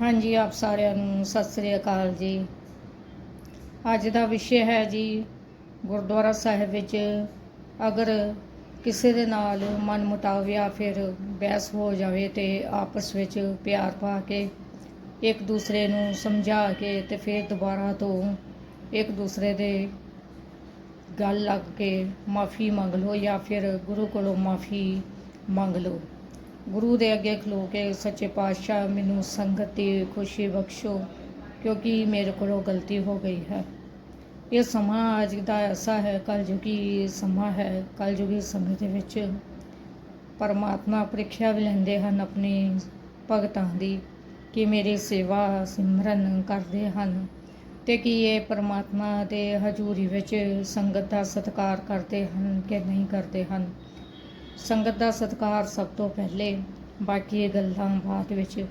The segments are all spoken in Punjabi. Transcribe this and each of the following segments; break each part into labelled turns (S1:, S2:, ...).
S1: ਹਾਂਜੀ, ਆਪ ਸਾਰਿਆਂ ਨੂੰ ਸਤਿ ਸ੍ਰੀ ਅਕਾਲ ਜੀ। ਅੱਜ ਦਾ ਵਿਸ਼ੇ ਹੈ ਜੀ, ਗੁਰਦੁਆਰਾ ਸਾਹਿਬ ਵਿੱਚ ਅਗਰ ਕਿਸੇ ਦੇ ਨਾਲ ਮਨ ਮੁਟਾਵ ਜਾਂ ਫਿਰ ਬਹਿਸ ਹੋ ਜਾਵੇ ਤੇ ਆਪਸ ਵਿੱਚ ਪਿਆਰ ਪਾ ਕੇ ਇੱਕ ਦੂਸਰੇ ਨੂੰ ਸਮਝਾ ਕੇ ਤੇ ਫਿਰ ਦੁਬਾਰਾ ਤੋਂ ਇੱਕ ਦੂਸਰੇ ਦੇ ਗੱਲ ਲੱਗ ਕੇ ਮਾਫੀ ਮੰਗ ਲਓ ਜਾਂ ਫਿਰ ਗੁਰੂ ਕੋਲੋਂ ਮਾਫੀ ਮੰਗ ਲਓ। ਗੁਰੂ ਦੇ ਅੱਗੇ ਖਲੋ ਕੇ ਸੱਚੇ ਪਾਤਸ਼ਾਹ ਮੈਨੂੰ ਸੰਗਤ ਦੀ ਖੁਸ਼ੀ ਬਖਸ਼ੋ, ਕਿਉਂਕਿ ਮੇਰੇ ਕੋਲੋਂ ਗਲਤੀ ਹੋ ਗਈ ਹੈ। ਇਹ ਸਮਾਂ ਅੱਜ ਦਾ ਐਸਾ ਹੈ, ਕਲਯੁਗੀ ਸਮਾਂ ਹੈ, ਕਲਯੁਗੀ ਸਮੇਂ ਦੇ ਵਿੱਚ ਪਰਮਾਤਮਾ ਪ੍ਰੀਖਿਆ ਵੀ ਲੈਂਦੇ ਹਨ ਆਪਣੇ ਭਗਤਾਂ ਦੀ ਕਿ ਮੇਰੀ ਸੇਵਾ ਸਿਮਰਨ ਕਰਦੇ ਹਨ ਤੇ ਕੀ ਇਹ ਪਰਮਾਤਮਾ ਦੇ ਹਜ਼ੂਰੀ ਵਿੱਚ ਸੰਗਤ ਦਾ ਸਤਿਕਾਰ ਕਰਦੇ ਹਨ ਕਿ ਨਹੀਂ ਕਰਦੇ ਹਨ। ਸੰਗਤ ਦਾ ਸਤਿਕਾਰ ਸਭ ਤੋਂ ਪਹਿਲੇ ਬਾਕੀ ਇਹ ਗੱਲਾਂ ਬਾਅਦ ਵਿੱਚ।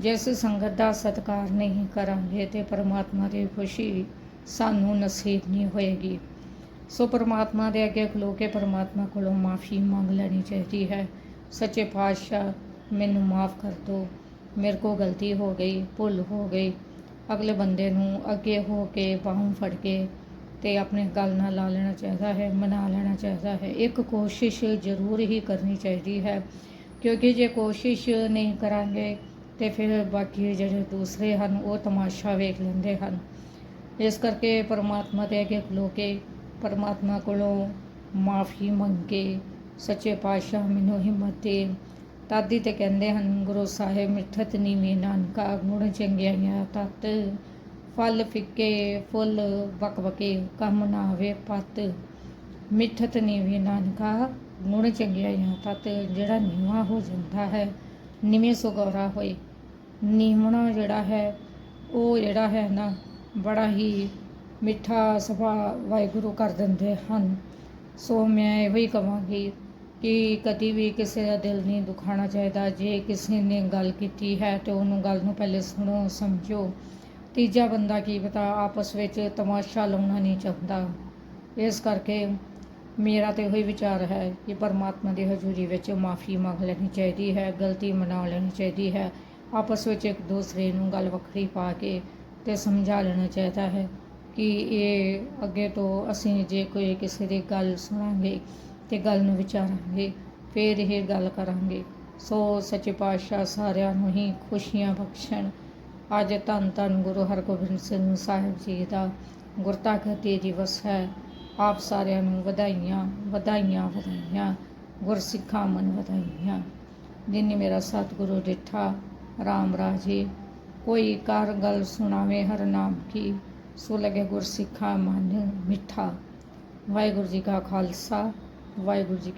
S1: ਜਿਸ ਸੰਗਤ ਦਾ ਸਤਿਕਾਰ ਨਹੀਂ ਕਰਾਂਗੇ ਤੇ ਪਰਮਾਤਮਾ ਦੀ ਖੁਸ਼ੀ ਸਾਨੂੰ ਨਸੀਬ ਨਹੀਂ ਹੋਏਗੀ। ਸੋ ਪਰਮਾਤਮਾ ਦੇ ਅੱਗੇ ਖਲੋ ਕੇ ਪਰਮਾਤਮਾ ਕੋਲੋਂ ਮਾਫੀ ਮੰਗ ਲੈਣੀ ਚਾਹੀਦੀ ਹੈ। ਸੱਚੇ ਪਾਤਸ਼ਾਹ, ਮੈਨੂੰ ਮਾਫ ਕਰ ਦਿਓ। ਮੇਰੇ ਕੋਲ ਗਲਤੀ ਹੋ ਗਈ, ਭੁੱਲ ਹੋ ਗਈ। ਅਗਲੇ ਬੰਦੇ ਨੂੰ ਅੱਗੇ ਹੋ ਕੇ ਬਾਹੋਂ ਫੜ ਕੇ ਤੇ ਆਪਣੇ ਗੱਲ ਨਾਲ ਲਾ ਲੈਣਾ ਚਾਹੀਦਾ ਹੈ, ਮਨਾ ਲੈਣਾ ਚਾਹੀਦਾ ਹੈ। ਇੱਕ ਕੋਸ਼ਿਸ਼ ਜ਼ਰੂਰ ਹੀ ਕਰਨੀ ਚਾਹੀਦੀ ਹੈ, ਕਿਉਂਕਿ ਜੇ ਕੋਸ਼ਿਸ਼ ਨਹੀਂ ਕਰਾਂਗੇ ਤੇ ਫਿਰ ਬਾਕੀ ਜਿਹੜੇ ਦੂਸਰੇ ਹਨ, ਉਹ ਤਮਾਸ਼ਾ ਵੇਖ ਲੈਂਦੇ ਹਨ। ਇਸ ਕਰਕੇ ਪਰਮਾਤਮਾ ਦੇ ਅੱਗੇ ਖਲੋ ਕੇ ਪਰਮਾਤਮਾ ਕੋਲੋਂ ਮਾਫੀ ਮੰਗ ਕੇ ਸੱਚੇ ਪਾਤਸ਼ਾਹ ਮੈਨੂੰ ਹਿੰਮਤ ਦੇ। ਤਾਦੀ ਤੇ ਕਹਿੰਦੇ ਹਨ, ਗੁਰੂ ਸਾਹਿਬ ਮਿੱਠਤ ਨੀਵੇਂ ਨਾਨਕਾ, ਗੁਣ ਚੰਗਿਆਈਆਂ ਤਤ। ਫਲ ਫਿੱਕੇ, ਫੁੱਲ ਬਕਬਕੇ ਕੰਮ ਨਾ ਆਵੇ ਪਤ। ਮਿੱਠਤ ਨੀਵੀਂ ਨਾਨਕਾ, ਗੁਣ ਚੰਗਿਆਈਆਂ ਤਤ, ਜਿਹੜਾ ਨੀਵਾਂ ਹੋ ਜਾਂਦਾ ਹੈ, ਨਿਵੇਂ ਸੁਗੌਰਾ ਹੋਏ। ਨੀਵਣਾ ਜਿਹੜਾ ਹੈ, ਉਹ ਜਿਹੜਾ ਹੈ ਨਾ, ਬੜਾ ਹੀ ਮਿੱਠਾ ਸੁਭਾਅ ਵਾਹਿਗੁਰੂ ਕਰ ਦਿੰਦੇ ਹਨ। ਸੋ ਮੈਂ ਇਹੋ ਹੀ ਕਹਾਂਗੀ ਕਿ ਕਦੀ ਵੀ ਕਿਸੇ ਦਾ ਦਿਲ ਨਹੀਂ ਦੁਖਾਣਾ ਚਾਹੀਦਾ। ਜੇ ਕਿਸੇ ਨੇ ਗੱਲ ਕੀਤੀ ਹੈ ਤੇ ਉਹਨੂੰ ਗੱਲ ਨੂੰ ਪਹਿਲੇ ਸੁਣੋ, ਸਮਝੋ। ਤੀਜਾ ਬੰਦਾ ਕੀ ਪਤਾ ਆਪਸ ਵਿੱਚ ਤਮਾਸ਼ਾ ਲਾਉਣਾ ਨਹੀਂ ਚਾਹੁੰਦਾ। ਇਸ ਕਰਕੇ ਮੇਰਾ ਤੇ ਉਹੀ ਵਿਚਾਰ ਹੈ ਕਿ ਪਰਮਾਤਮਾ ਦੀ ਹਜ਼ੂਰੀ ਵਿੱਚ ਮਾਫੀ ਮੰਗ ਲੈਣੀ ਚਾਹੀਦੀ ਹੈ, ਗਲਤੀ ਮਨਾ ਲੈਣੀ ਚਾਹੀਦੀ ਹੈ। ਆਪਸ ਵਿੱਚ ਇੱਕ ਦੂਸਰੇ ਨੂੰ ਗੱਲ ਵੱਖਰੀ ਪਾ ਕੇ ਤੇ ਸਮਝਾ ਲੈਣਾ ਚਾਹੀਦਾ ਹੈ ਕਿ ਇਹ ਅੱਗੇ ਤੋਂ ਅਸੀਂ ਜੇ ਕੋਈ ਕਿਸੇ ਦੀ ਗੱਲ ਸੁਣਾਂਗੇ ਤੇ ਗੱਲ ਨੂੰ ਵਿਚਾਰਾਂਗੇ, ਫਿਰ ਇਹ ਗੱਲ ਕਰਾਂਗੇ। ਸੋ ਸੱਚੇ ਪਾਤਸ਼ਾਹ ਸਾਰਿਆਂ ਨੂੰ ਹੀ ਖੁਸ਼ੀਆਂ ਬਖਸ਼ਣ। ਅੱਜ ਧੰਨ ਧੰਨ ਗੁਰੂ ਹਰਗੋਬਿੰਦ ਸਿੰਘ ਸਾਹਿਬ ਜੀ ਦਾ ਗੁਰਤਾਗਤੀ ਦਿਵਸ ਹੈ। ਆਪ ਸਾਰਿਆਂ ਨੂੰ ਵਧਾਈਆਂ ਵਧਾਈਆਂ ਵਧਾਈਆਂ, ਗੁਰਸਿੱਖਾਂ ਮਨ ਵਧਾਈਆਂ। ਜਿਨੀ ਮੇਰਾ ਸਤਿਗੁਰੂ ਡਿਠਾ ਰਾਮ ਰਾਜੇ, ਕੋਈ ਕਰ ਗੱਲ ਸੁਣਾਵੇ ਹਰ ਨਾਮ ਕੀ, ਸੋ ਲਗੇ ਗੁਰਸਿੱਖਾਂ ਮਨ ਮਿੱਠਾ। ਵਾਹਿਗੁਰੂ ਜੀ ਕਾ ਖਾਲਸਾ, ਵਾਹਿਗੁਰੂ ਜੀ